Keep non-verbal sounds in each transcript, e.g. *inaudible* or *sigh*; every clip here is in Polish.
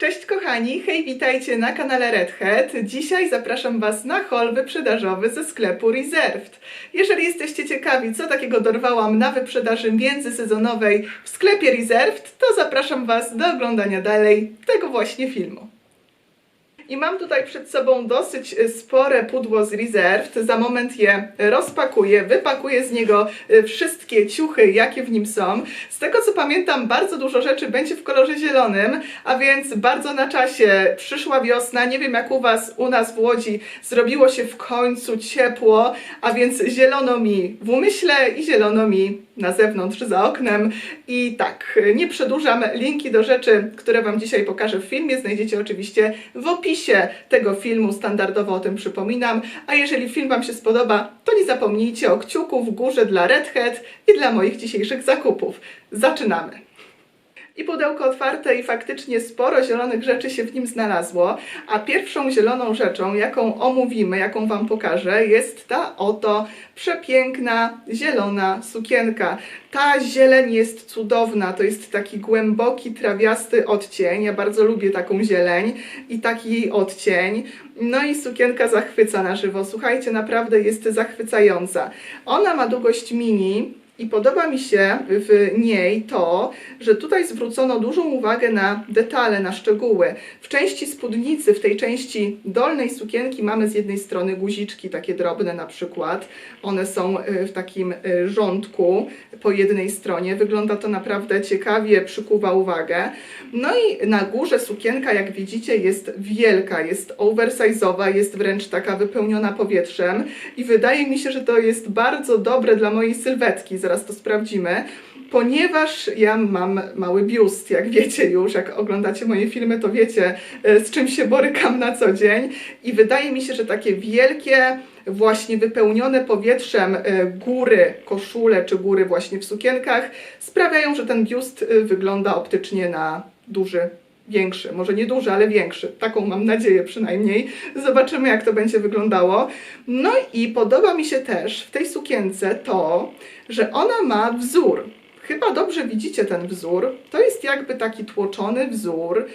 Cześć kochani, hej, witajcie na kanale Red Hat. Dzisiaj zapraszam Was na haul wyprzedażowy ze sklepu Reserved. Jeżeli jesteście ciekawi, co takiego dorwałam na wyprzedaży międzysezonowej w sklepie Reserved, to zapraszam Was do oglądania dalej tego właśnie filmu. I mam tutaj przed sobą dosyć y, spore pudło z Reserved. Za moment je rozpakuję, wypakuję z niego y, wszystkie ciuchy, jakie w nim są. Z tego co pamiętam, bardzo dużo rzeczy będzie w kolorze zielonym, a więc bardzo na czasie. Przyszła wiosna, nie wiem jak u Was, u nas w Łodzi zrobiło się w końcu ciepło, a więc zielono mi w umyśle i zielono mi na zewnątrz, za oknem. I tak, nie przedłużam, linki do rzeczy, które Wam dzisiaj pokażę w filmie, znajdziecie oczywiście w opisie tego filmu, standardowo o tym przypominam. A jeżeli film Wam się spodoba, to nie zapomnijcie o kciuku w górze dla Red Hat i dla moich dzisiejszych zakupów. Zaczynamy! I pudełko otwarte i faktycznie sporo zielonych rzeczy się w nim znalazło, a pierwszą zieloną rzeczą, jaką omówimy, jaką Wam pokażę, jest ta oto przepiękna zielona sukienka. Ta zieleń jest cudowna, to jest taki głęboki, trawiasty odcień, ja bardzo lubię taką zieleń i taki jej odcień. No i sukienka zachwyca na żywo, słuchajcie, naprawdę jest zachwycająca. Ona ma długość mini, i podoba mi się w niej to, że tutaj zwrócono dużą uwagę na detale, na szczegóły. W części spódnicy, w tej części dolnej sukienki mamy z jednej strony guziczki, takie drobne na przykład. One są y, w takim y, rządku po jednej stronie. Wygląda to naprawdę ciekawie, przykuwa uwagę. No i na górze sukienka, jak widzicie, jest wielka, jest oversize'owa, jest wręcz taka wypełniona powietrzem i wydaje mi się, że to jest bardzo dobre dla mojej sylwetki. Zaraz to sprawdzimy. Ponieważ ja mam mały biust, jak wiecie już, jak oglądacie moje filmy, to wiecie, e, z czym się borykam na co dzień. I wydaje mi się, że takie wielkie, właśnie wypełnione powietrzem e, góry, koszule czy góry właśnie w sukienkach sprawiają, że ten biust e, wygląda optycznie na duży większy, może nie duży, ale większy. Taką mam nadzieję przynajmniej. Zobaczymy, jak to będzie wyglądało. No i podoba mi się też w tej sukience to, że ona ma wzór. Chyba dobrze widzicie ten wzór. To jest jakby taki tłoczony wzór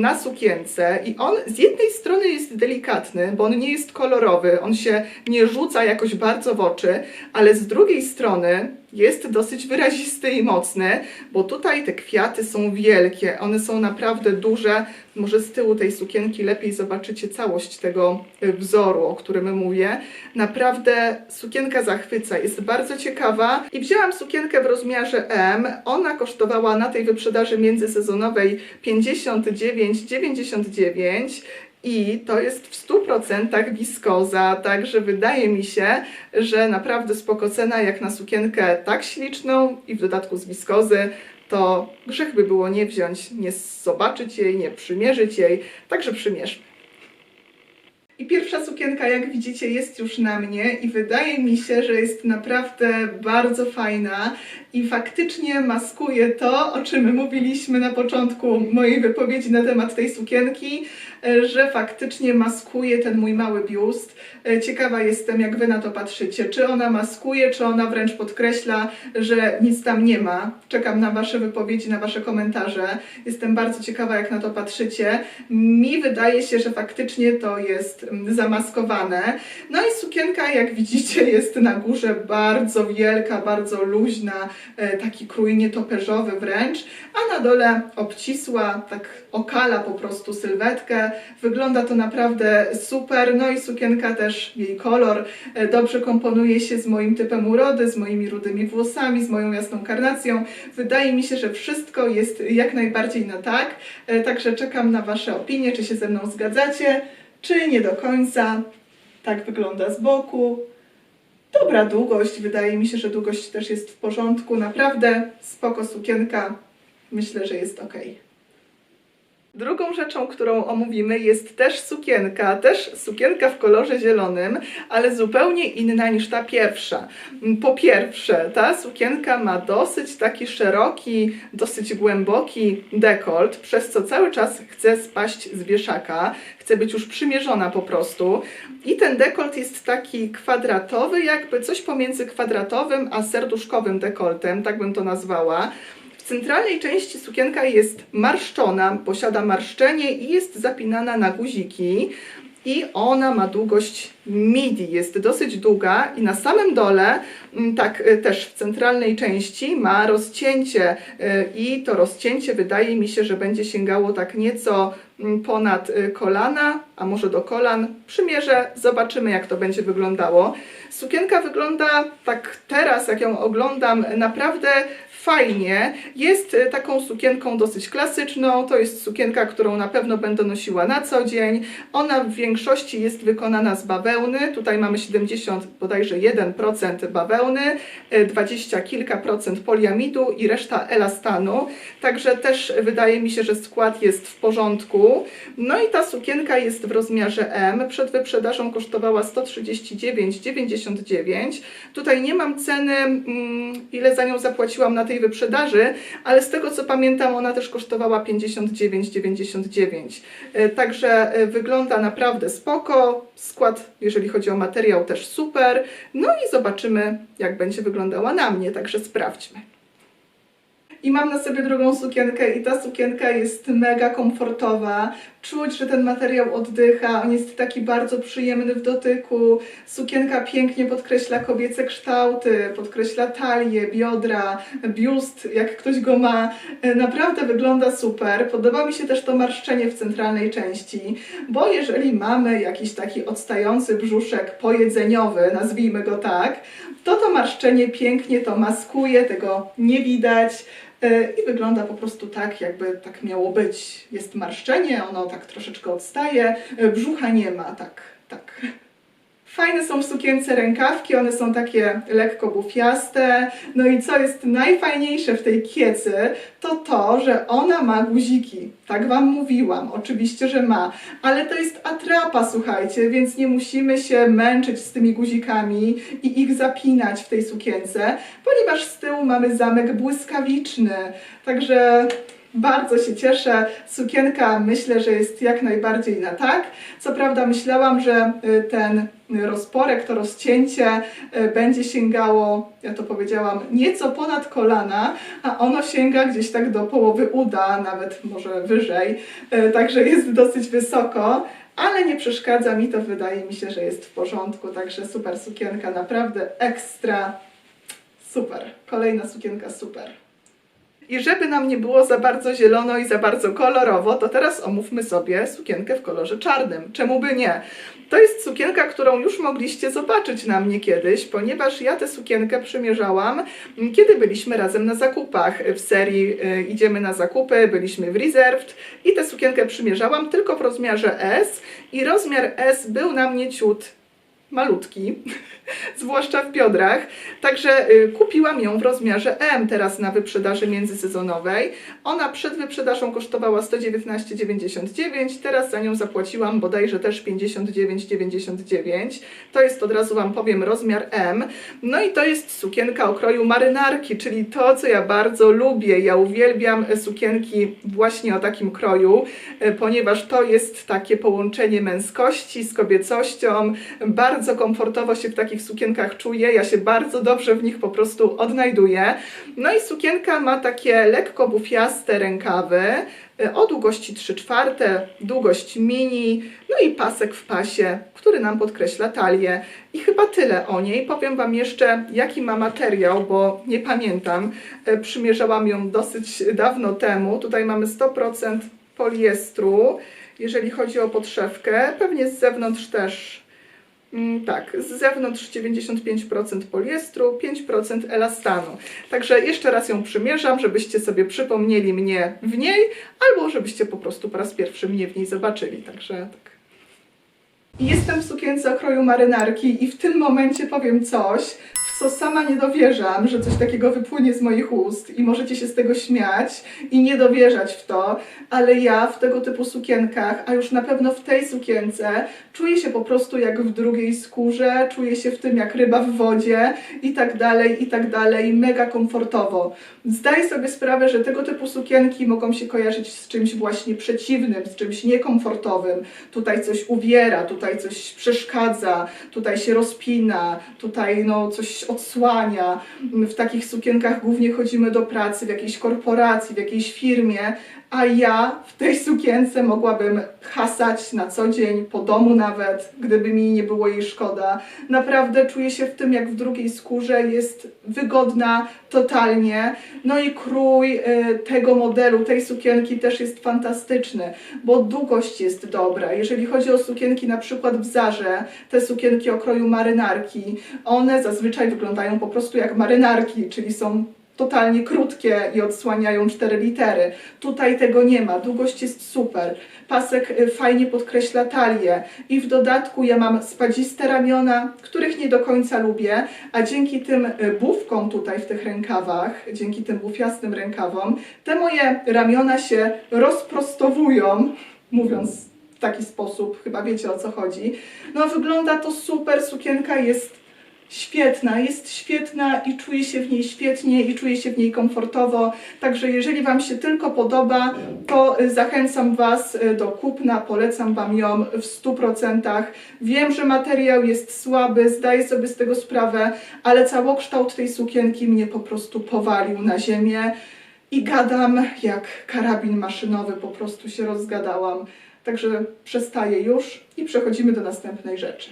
na sukience i on z jednej strony jest delikatny, bo on nie jest kolorowy, on się nie rzuca jakoś bardzo w oczy, ale z drugiej strony jest dosyć wyrazisty i mocny, bo tutaj te kwiaty są wielkie, one są naprawdę duże. Może z tyłu tej sukienki lepiej zobaczycie całość tego y, wzoru, o którym mówię. Naprawdę sukienka zachwyca, jest bardzo ciekawa i wzięłam sukienkę w rozmiarze M. Ona kosztowała na tej wyprzedaży międzysezonowej 59,99 i to jest w 100% wiskoza, także wydaje mi się, że naprawdę spoko cena jak na sukienkę tak śliczną i w dodatku z wiskozy, to grzech by było nie wziąć, nie zobaczyć jej, nie przymierzyć jej, także przymierzmy. I pierwsza sukienka, jak widzicie, jest już na mnie i wydaje mi się, że jest naprawdę bardzo fajna i faktycznie maskuje to, o czym mówiliśmy na początku mojej wypowiedzi na temat tej sukienki, e, że faktycznie maskuje ten mój mały biust. E, Ciekawa jestem, jak Wy na to patrzycie. Czy ona maskuje, czy ona wręcz podkreśla, że nic tam nie ma. Czekam na Wasze wypowiedzi, na Wasze komentarze. Jestem bardzo ciekawa, jak na to patrzycie. Mi wydaje się, że faktycznie to jest mm, zamaskowane. No i sukienka, jak widzicie, jest na górze bardzo wielka, bardzo luźna, taki krój nietoperzowy wręcz, a na dole obcisła, tak okala po prostu sylwetkę. Wygląda to naprawdę super. No i sukienka też, jej kolor e, dobrze komponuje się z moim typem urody, z moimi rudymi włosami, z moją jasną karnacją. Wydaje mi się, że wszystko jest jak najbardziej na tak. E, Także czekam na Wasze opinie, czy się ze mną zgadzacie, czy nie do końca. Tak wygląda z boku. Dobra długość, wydaje mi się, że długość też jest w porządku. Naprawdę spoko sukienka. Myślę, że jest ok. Drugą rzeczą, którą omówimy, jest też sukienka, też sukienka w kolorze zielonym, ale zupełnie inna niż ta pierwsza. Po pierwsze, ta sukienka ma dosyć taki szeroki, dosyć głęboki dekolt, przez co cały czas chce spaść z wieszaka, chce być już przymierzona po prostu. I ten dekolt jest taki kwadratowy, jakby coś pomiędzy kwadratowym a serduszkowym dekoltem, tak bym to nazwała. Centralnej części sukienka jest marszczona, posiada marszczenie i jest zapinana na guziki. I ona ma długość midi, jest dosyć długa i na samym dole, mm, tak y, też w centralnej części ma rozcięcie y, i to rozcięcie wydaje mi się, że będzie sięgało tak nieco mm, ponad y, kolana, a może do kolan. Przymierzę, zobaczymy jak to będzie wyglądało. Sukienka wygląda tak teraz, jak ją oglądam, naprawdę fajnie. Jest e, taką sukienką dosyć klasyczną. To jest sukienka, którą na pewno będę nosiła na co dzień. Ona w większości jest wykonana z bawełny. Tutaj mamy 70 bodajże 1% bawełny, e, 20 kilka procent poliamidu i reszta elastanu. Także też wydaje mi się, że skład jest w porządku. No i ta sukienka jest w rozmiarze M. Przed wyprzedażą kosztowała 139,99. Tutaj nie mam ceny, mm, ile za nią zapłaciłam na tej wyprzedaży, ale z tego co pamiętam, ona też kosztowała 59,99. E, Także e, wygląda naprawdę spoko. Skład, jeżeli chodzi o materiał, też super. No i zobaczymy, jak będzie wyglądała na mnie, także sprawdźmy. I mam na sobie drugą sukienkę i ta sukienka jest mega komfortowa. Czuć, że ten materiał oddycha, on jest taki bardzo przyjemny w dotyku. Sukienka pięknie podkreśla kobiece kształty, podkreśla talię, biodra, biust, jak ktoś go ma. E, Naprawdę wygląda super. Podoba mi się też to marszczenie w centralnej części, bo jeżeli mamy jakiś taki odstający brzuszek pojedzeniowy, nazwijmy go tak, to to marszczenie pięknie to maskuje, tego nie widać. E, I wygląda po prostu tak, jakby tak miało być. Jest marszczenie, ono tak troszeczkę odstaje, e, brzucha nie ma, tak, tak. Fajne są w sukience rękawki, one są takie lekko bufiaste. No i co jest najfajniejsze w tej kiecy, to to, że ona ma guziki. Tak Wam mówiłam, oczywiście, że ma. Ale to jest atrapa, słuchajcie, więc nie musimy się męczyć z tymi guzikami i ich zapinać w tej sukience, ponieważ z tyłu mamy zamek błyskawiczny. Także bardzo się cieszę. Sukienka myślę, że jest jak najbardziej na tak. Co prawda myślałam, że y, ten rozporek, to rozcięcie y, będzie sięgało, ja to powiedziałam, nieco ponad kolana, a ono sięga gdzieś tak do połowy uda, nawet może wyżej, y, także jest dosyć wysoko. Ale nie przeszkadza mi to, wydaje mi się, że jest w porządku, także super sukienka, naprawdę ekstra, super. Kolejna sukienka super. I żeby nam nie było za bardzo zielono i za bardzo kolorowo, to teraz omówmy sobie sukienkę w kolorze czarnym. Czemu by nie? To jest sukienka, którą już mogliście zobaczyć na mnie kiedyś, ponieważ ja tę sukienkę przymierzałam, m, kiedy byliśmy razem na zakupach. W serii y, Idziemy na zakupy, byliśmy w Reserved i tę sukienkę przymierzałam tylko w rozmiarze S i rozmiar S był na mnie ciut malutki, *laughs* zwłaszcza w biodrach. Także y, kupiłam ją w rozmiarze M teraz na wyprzedaży międzysezonowej. Ona przed wyprzedażą kosztowała 119,99, teraz za nią zapłaciłam bodajże też 59,99. To jest od razu Wam powiem rozmiar M. No i to jest sukienka o kroju marynarki, czyli to, co ja bardzo lubię. Ja uwielbiam e, sukienki właśnie o takim kroju, e, ponieważ to jest takie połączenie męskości z kobiecością. Bardzo komfortowo się w takich sukienkach czuję, ja się bardzo dobrze w nich po prostu odnajduję. No i sukienka ma takie lekko bufiaste rękawy e, o długości 3 czwarte, długość mini, no i pasek w pasie, który nam podkreśla talię. I chyba tyle o niej. Powiem Wam jeszcze, jaki ma materiał, bo nie pamiętam. E, Przymierzałam ją dosyć dawno temu. Tutaj mamy 100% poliestru, jeżeli chodzi o podszewkę. Pewnie z zewnątrz też Tak, z zewnątrz 95% poliestru, 5% elastanu. Także jeszcze raz ją przymierzam, żebyście sobie przypomnieli mnie w niej, albo żebyście po prostu po raz pierwszy mnie w niej zobaczyli. Także tak. Jestem w sukience o kroju marynarki i w tym momencie powiem coś, co sama nie dowierzam, że coś takiego wypłynie z moich ust i możecie się z tego śmiać i nie dowierzać w to, ale ja w tego typu sukienkach, a już na pewno w tej sukience, czuję się po prostu jak w drugiej skórze, czuję się w tym jak ryba w wodzie i tak dalej, i tak dalej, mega komfortowo. Zdaj sobie sprawę, że tego typu sukienki mogą się kojarzyć z czymś właśnie przeciwnym, z czymś niekomfortowym. Tutaj coś uwiera, tutaj coś przeszkadza, tutaj się rozpina, tutaj no coś odsłania. W takich sukienkach głównie chodzimy do pracy, w jakiejś korporacji, w jakiejś firmie, a ja w tej sukience mogłabym hasać na co dzień, po domu nawet, gdyby mi nie było jej szkoda. Naprawdę czuję się w tym jak w drugiej skórze, jest wygodna totalnie. No i krój y, tego modelu, tej sukienki też jest fantastyczny, bo długość jest dobra. Jeżeli chodzi o sukienki na przykład w Zarze, te sukienki o kroju marynarki, one zazwyczaj wyglądają po prostu jak marynarki, czyli są totalnie krótkie i odsłaniają cztery litery. Tutaj tego nie ma, długość jest super. Pasek y, fajnie podkreśla talię i w dodatku ja mam spadziste ramiona, których nie do końca lubię, a dzięki tym y, bufkom tutaj w tych rękawach, dzięki tym bufiastym rękawom, te moje ramiona się rozprostowują, mówiąc w taki sposób, chyba wiecie o co chodzi. No wygląda to super, sukienka jest świetna, jest świetna i czuję się w niej świetnie i czuję się w niej komfortowo. Także jeżeli Wam się tylko podoba, to y, zachęcam Was y, do kupna, polecam Wam ją w 100%. Wiem, że materiał jest słaby, zdaję sobie z tego sprawę, ale całokształt tej sukienki mnie po prostu powalił na ziemię i gadam jak karabin maszynowy, po prostu się rozgadałam. Także przestaję już i przechodzimy do następnej rzeczy.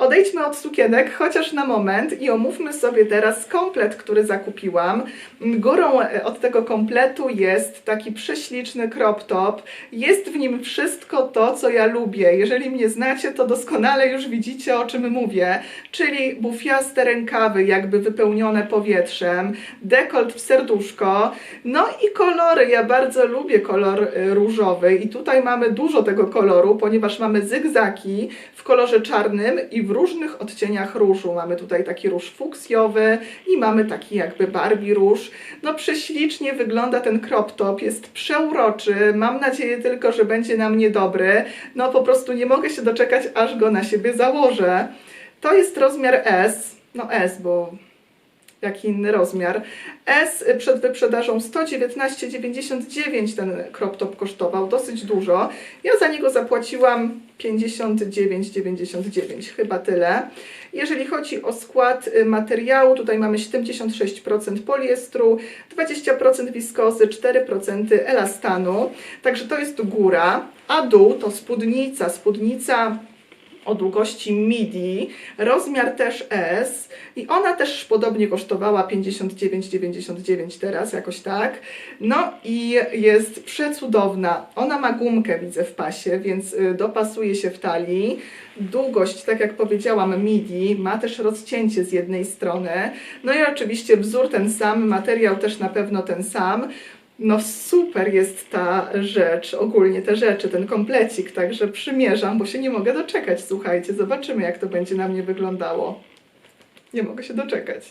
Odejdźmy od sukienek chociaż na moment i omówmy sobie teraz komplet, który zakupiłam. Górą e, od tego kompletu jest taki prześliczny crop top. Jest w nim wszystko to, co ja lubię. Jeżeli mnie znacie, to doskonale już widzicie, o czym mówię. Czyli bufiaste rękawy, jakby wypełnione powietrzem, dekolt w serduszko, no i kolory. Ja bardzo lubię kolor e, różowy i tutaj mamy dużo tego koloru, ponieważ mamy zygzaki w kolorze czarnym i w różnych odcieniach różu. Mamy tutaj taki róż fuksjowy i mamy taki jakby Barbie róż. No prześlicznie wygląda ten crop top, jest przeuroczy. Mam nadzieję tylko, że będzie na mnie dobry. No po prostu nie mogę się doczekać, aż go na siebie założę. To jest rozmiar S, no S, bo jaki inny rozmiar. S przed wyprzedażą 119,99 ten crop top kosztował, dosyć dużo. Ja za niego zapłaciłam 59,99, chyba tyle. Jeżeli chodzi o skład y, materiału, tutaj mamy 76% poliestru, 20% wiskozy, 4% elastanu, także to jest góra, a dół to spódnica, spódnica o długości midi, rozmiar też S i ona też podobnie kosztowała 59,99 teraz, jakoś tak. No i jest przecudowna. Ona ma gumkę, widzę w pasie, więc y, dopasuje się w talii. Długość, tak jak powiedziałam, midi, ma też rozcięcie z jednej strony. No i oczywiście wzór ten sam, materiał też na pewno ten sam. No super jest ta rzecz, ogólnie te rzeczy, ten komplecik, także przymierzam, bo się nie mogę doczekać, słuchajcie, zobaczymy jak to będzie na mnie wyglądało. Nie mogę się doczekać.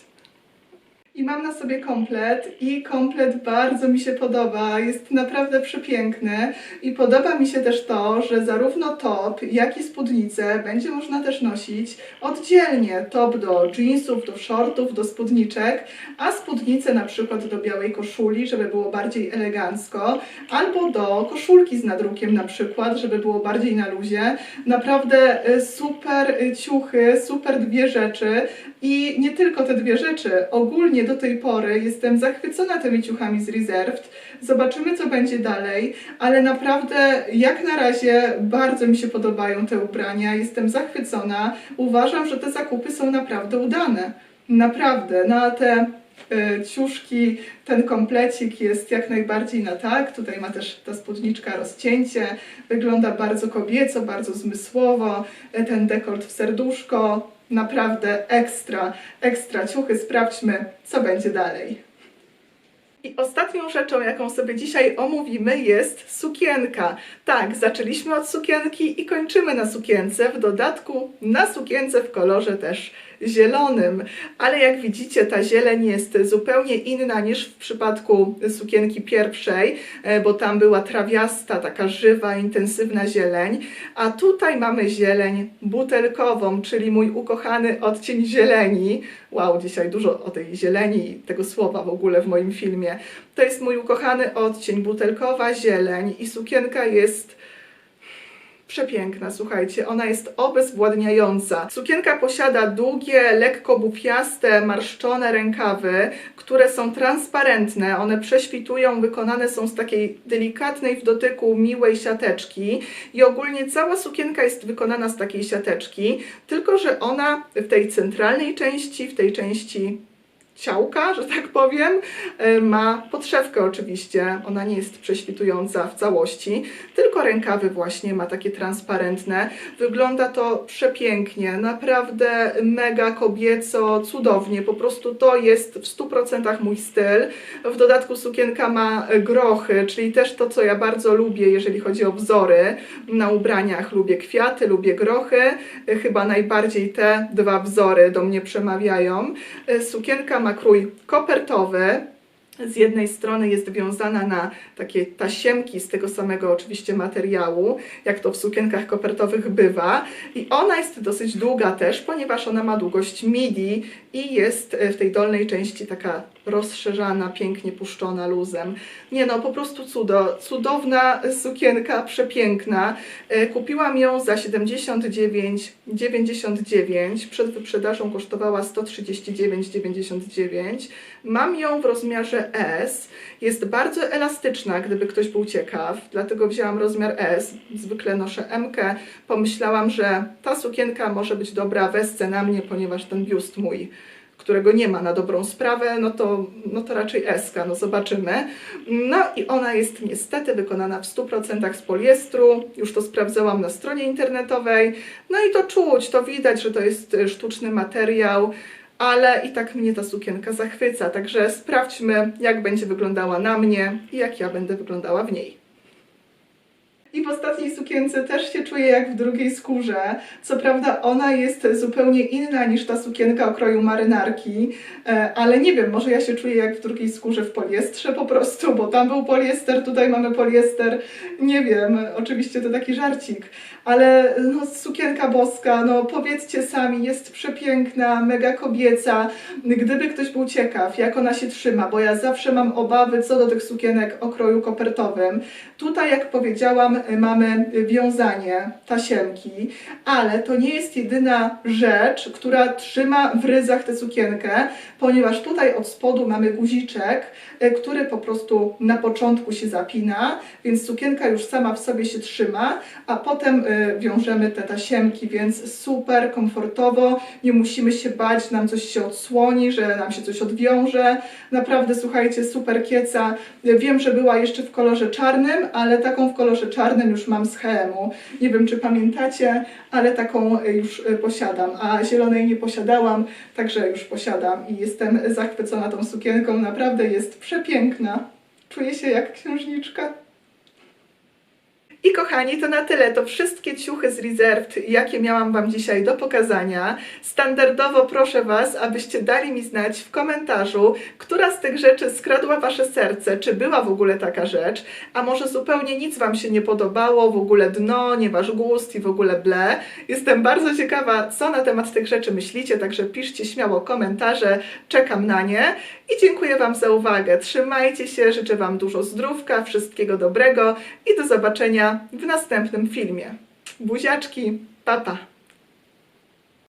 I mam na sobie komplet i komplet bardzo mi się podoba, jest naprawdę przepiękny i podoba mi się też to, że zarówno top, jak i spódnicę będzie można też nosić oddzielnie. Top do jeansów, do shortów, do spódniczek, a spódnicę na przykład do białej koszuli, żeby było bardziej elegancko, albo do koszulki z nadrukiem na przykład, żeby było bardziej na luzie. Naprawdę y, super ciuchy, super dwie rzeczy i nie tylko te dwie rzeczy, ogólnie do tej pory jestem zachwycona tymi ciuchami z Reserved. Zobaczymy, co będzie dalej, ale naprawdę jak na razie bardzo mi się podobają te ubrania. Jestem zachwycona. Uważam, że te zakupy są naprawdę udane. Naprawdę. Na te y, ciuszki, ten komplecik jest jak najbardziej na tak. Tutaj ma też ta spódniczka rozcięcie. Wygląda bardzo kobieco, bardzo zmysłowo. Y, Ten dekolt w serduszko. Naprawdę ekstra, ekstra ciuchy. Sprawdźmy, co będzie dalej. I ostatnią rzeczą, jaką sobie dzisiaj omówimy, jest sukienka. Tak, zaczęliśmy od sukienki i kończymy na sukience. W dodatku na sukience w kolorze też zielonym. Ale jak widzicie, ta zieleń jest zupełnie inna niż w przypadku sukienki pierwszej, e, bo tam była trawiasta, taka żywa, intensywna zieleń. A tutaj mamy zieleń butelkową, czyli mój ukochany odcień zieleni. Wow, dzisiaj dużo o tej zieleni i tego słowa w ogóle w moim filmie. To jest mój ukochany odcień, butelkowa zieleń i sukienka jest Przepiękna, słuchajcie, ona jest obezwładniająca. Sukienka posiada długie, lekko bufiaste, marszczone rękawy, które są transparentne, one prześwitują, wykonane są z takiej delikatnej w dotyku, miłej siateczki i ogólnie cała sukienka jest wykonana z takiej siateczki, tylko że ona w tej centralnej części, w tej części ciałka, że tak powiem, e, ma podszewkę oczywiście, ona nie jest prześwitująca w całości, tylko rękawy właśnie ma takie transparentne. Wygląda to przepięknie, naprawdę mega kobieco, cudownie, po prostu to jest w 100% mój styl. W dodatku sukienka ma grochy, czyli też to, co ja bardzo lubię, jeżeli chodzi o wzory na ubraniach. Lubię kwiaty, lubię grochy, e, chyba najbardziej te dwa wzory do mnie przemawiają. E, Sukienka ma krój kopertowy. Z jednej strony jest wiązana na takie tasiemki z tego samego oczywiście materiału, jak to w sukienkach kopertowych bywa. I ona jest dosyć długa też, ponieważ ona ma długość midi i jest e, w tej dolnej części taka rozszerzana, pięknie puszczona luzem. Nie no, po prostu cudo. Cudowna sukienka, przepiękna. E, Kupiłam ją za 79,99. Przed wyprzedażą kosztowała 139,99. Mam ją w rozmiarze S. Jest bardzo elastyczna, gdyby ktoś był ciekaw, dlatego wzięłam rozmiar S. Zwykle noszę M. -kę. Pomyślałam, że ta sukienka może być dobra w S na mnie, ponieważ ten biust mój którego nie ma na dobrą sprawę, no to, no to raczej eska, no zobaczymy. No i ona jest niestety wykonana w 100% z poliestru, już to sprawdzałam na stronie internetowej, no i to czuć, to widać, że to jest sztuczny materiał, ale i tak mnie ta sukienka zachwyca, także sprawdźmy, jak będzie wyglądała na mnie i jak ja będę wyglądała w niej. I w ostatniej sukience też się czuję jak w drugiej skórze. Co prawda ona jest zupełnie inna niż ta sukienka o kroju marynarki, e, ale nie wiem, może ja się czuję jak w drugiej skórze w poliestrze po prostu, bo tam był poliester, tutaj mamy poliester. Nie wiem, oczywiście to taki żarcik, ale no sukienka boska, no powiedzcie sami, jest przepiękna, mega kobieca. Gdyby ktoś był ciekaw, jak ona się trzyma, bo ja zawsze mam obawy co do tych sukienek o kroju kopertowym. Tutaj, jak powiedziałam, mamy wiązanie tasiemki, ale to nie jest jedyna rzecz, która trzyma w ryzach tę sukienkę, ponieważ tutaj od spodu mamy guziczek, e, który po prostu na początku się zapina, więc sukienka już sama w sobie się trzyma, a potem e, wiążemy te tasiemki, więc super komfortowo, nie musimy się bać, nam coś się odsłoni, że nam się coś odwiąże. Naprawdę, słuchajcie, super kieca. Wiem, że była jeszcze w kolorze czarnym, ale taką w kolorze czarnym już mam z HM-u. Nie wiem, czy pamiętacie, ale taką już e, posiadam, a zielonej nie posiadałam, także już posiadam i jestem zachwycona tą sukienką. Naprawdę jest przepiękna. Czuję się jak księżniczka. I kochani, to na tyle. To wszystkie ciuchy z Reserved, jakie miałam Wam dzisiaj do pokazania. Standardowo proszę Was, abyście dali mi znać w komentarzu, która z tych rzeczy skradła Wasze serce, czy była w ogóle taka rzecz, a może zupełnie nic Wam się nie podobało, w ogóle dno, nie Wasz gust i w ogóle ble. Jestem bardzo ciekawa, co na temat tych rzeczy myślicie, także piszcie śmiało komentarze, czekam na nie. I dziękuję Wam za uwagę. Trzymajcie się, życzę Wam dużo zdrówka, wszystkiego dobrego i do w następnym filmie. Buziaczki, papa! Pa.